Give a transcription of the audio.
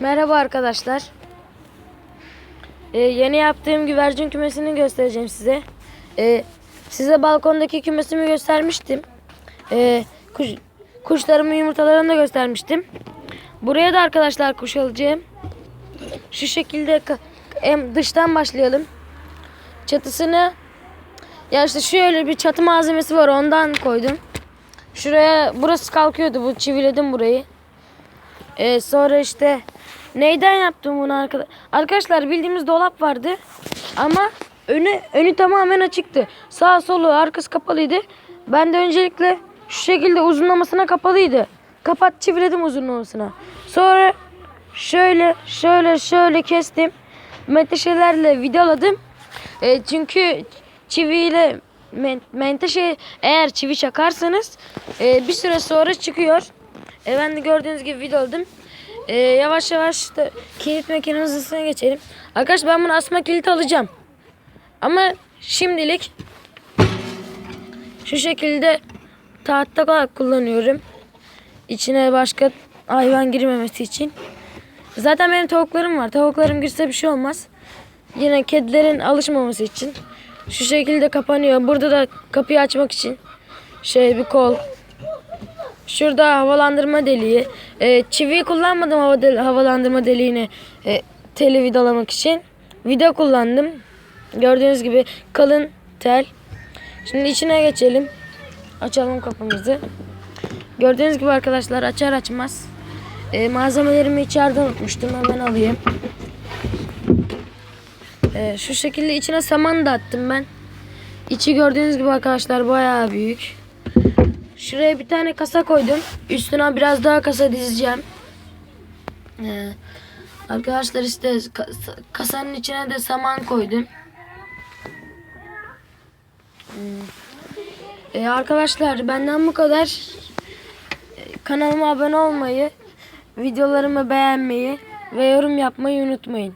Merhaba arkadaşlar. Ee, yeni yaptığım güvercin kümesini göstereceğim size. Ee, size balkondaki kümesimi göstermiştim. Ee, kuş, kuşlarımın yumurtalarını da göstermiştim. Buraya da arkadaşlar kuş alacağım. Şu şekilde ka- em, dıştan başlayalım. Çatısını ya işte şöyle bir çatı malzemesi var ondan koydum. Şuraya burası kalkıyordu bu çiviledim burayı. Ee, sonra işte neyden yaptım bunu arkadaş? Arkadaşlar bildiğimiz dolap vardı ama önü önü tamamen açıktı. Sağ solu arkası kapalıydı. Ben de öncelikle şu şekilde uzunlamasına kapalıydı. Kapat çiviledim uzunlamasına. Sonra şöyle şöyle şöyle kestim. Menteşelerle vidaladım. E, çünkü çiviyle men, menteşe eğer çivi çakarsanız e, bir süre sonra çıkıyor. E, ben de gördüğünüz gibi vidaladım. E, yavaş yavaş da kilit mekanizmasına geçelim. Arkadaş ben bunu asma kilit alacağım. Ama şimdilik şu şekilde tahta olarak kullanıyorum. İçine başka hayvan girmemesi için. Zaten benim tavuklarım var. Tavuklarım girse bir şey olmaz. Yine kedilerin alışmaması için. Şu şekilde kapanıyor. Burada da kapıyı açmak için şey bir kol. Şurada havalandırma deliği. Ee, çivi kullanmadım hava del- havalandırma deliğini e, teli vidalamak için. Vida kullandım. Gördüğünüz gibi kalın tel. Şimdi içine geçelim. Açalım kapımızı. Gördüğünüz gibi arkadaşlar açar açmaz. E, malzemelerimi içeride unutmuştum. Hemen alayım. E, şu şekilde içine saman da attım ben. İçi gördüğünüz gibi arkadaşlar bayağı büyük. Şuraya bir tane kasa koydum. Üstüne biraz daha kasa dizeceğim. E, arkadaşlar işte kas- kasanın içine de saman koydum. E, arkadaşlar benden bu kadar. E, Kanalıma abone olmayı, videolarımı beğenmeyi ve yorum yapmayı unutmayın.